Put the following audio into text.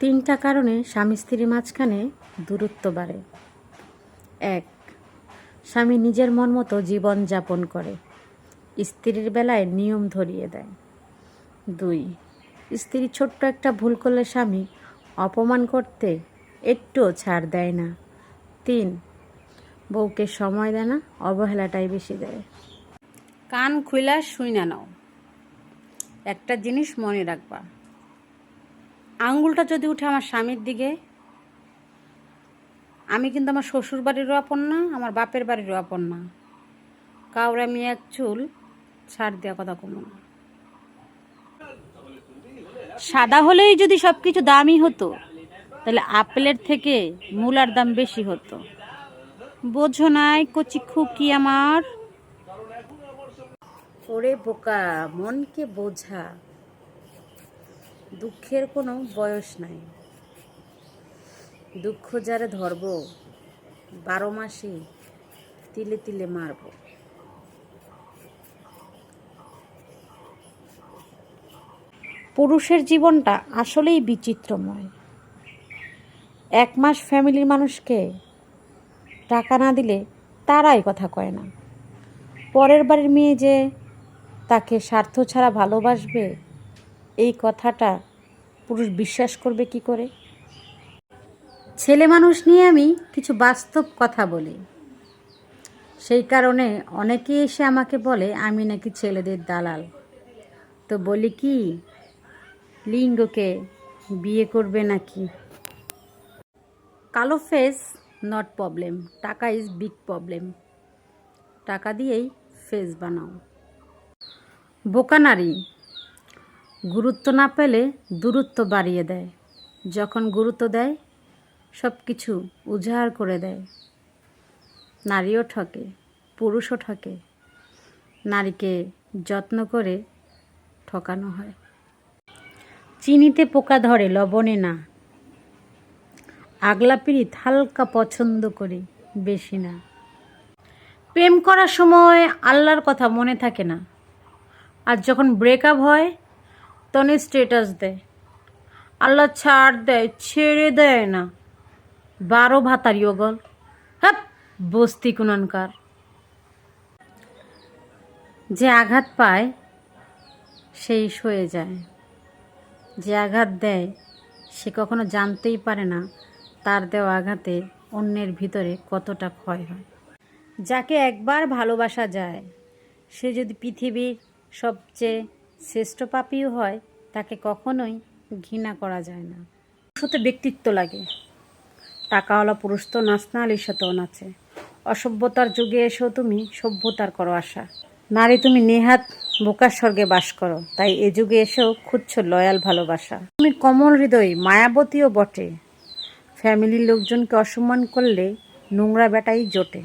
তিনটা কারণে স্বামী স্ত্রীর মাঝখানে দূরত্ব বাড়ে। এক, স্বামী নিজের মন মতো জীবন যাপন করে। স্ত্রীর বেলায় নিয়ম ধরিয়ে দেয়। দুই, স্ত্রী ছোট্ট একটা ভুল করলে স্বামী অপমান করতে একটুও ছাড় দেয় না। তিন, বউকে সময় দেয় না, অবহেলাটাই বেশি দেয়। কান খুইলা শুই না নাও। একটা জিনিস মনে রাখবা আঙ্গুলটা যদি উঠে আমার স্বামীর দিকে, আমি কিন্তু আমার শ্বশুর বাড়িরও আপন না, আমার বাপের বাড়িরও আপন না। কাউরে আমি এক চুল ছাড় দেওয়া কথা কমো না। সাদা হলেই যদি সব কিছু দামই হতো, তাহলে আপেলের থেকে মূলার দাম বেশি হতো। বোঝো নাই কচি খুকি আমার। ওরে বোকা, মনকে বোঝা। দুঃখের কোনো বয়স নাই। দুঃখ যারে ধরব, বারো মাসে তিলে তিলে মারব। পুরুষের জীবনটা আসলেই বিচিত্রময়। এক মাস ফ্যামিলির মানুষকে টাকা না দিলে তারাই কথা কয় না। পরের বাড়ির মেয়ে যে তাকে স্বার্থ ছাড়া ভালোবাসবে, এই কথাটা পুরুষ বিশ্বাস করবে কি করে? ছেলে মানুষ নিয়ে আমি কিছু বাস্তব কথা বলি। সেই কারণে অনেকে এসে আমাকে বলে, আমি নাকি ছেলেদের দালাল। তো বলি কি, লিঙ্গকে বিয়ে করবে নাকি? কালো ফেস নট প্রবলেম টাকা ইজ বিগ প্রবলেম টাকা দিয়েই ফেস বানাও। বোকা নারী। গুরুত্ব না পেলে দূরত্ব বাড়িয়ে দেয়। যখন গুরুত্ব দেয় সব কিছু উজাড় করে দেয়। নারীও ঠকে, পুরুষও ঠকে। নারীকে যত্ন করে ঠকানো হয়। চিনিতে পোকা ধরে, লবণে না। আগলা পিড়িত হালকা পছন্দ করি, বেশি না। প্রেম করার সময় আল্লাহর কথা মনে থাকে না। আর যখন ব্রেকআপ হয় তখন স্টেটাস দেয়। আল্লাহ ছাড় দেয়, ছেড়ে দেয় না। বারো ভাতারি ওগল হ্যাঁ বস্তি কুননকার। যে আঘাত পায়, সেই সয়ে যায়। যে আঘাত দেয়, সে কখনো জানতেই পারে না তার দেওয়া আঘাতে অন্যের ভিতরে কতটা ক্ষয় হয়। যাকে একবার ভালোবাসা যায়, সে যদি পৃথিবীর সবচেয়ে শ্রেষ্ঠ পাপীও হয়, তাকে কখনোই ঘৃণা করা যায় না। সাথে ব্যক্তিত্ব লাগে। টাকাওয়ালা পুরুষ তো নাচনা আলির সাথেও নাচে। অসভ্যতার যুগে এসেও তুমি সভ্যতার করো আশা। নারী তুমি নেহাত বোকার স্বর্গে বাস করো, তাই এ যুগে এসেও খুঁজছো লয়াল ভালোবাসা। তুমি কমল হৃদয়, মায়াবতীও বটে। ফ্যামিলির লোকজনকে অসম্মান করলে নোংরা বেটাই জোটে।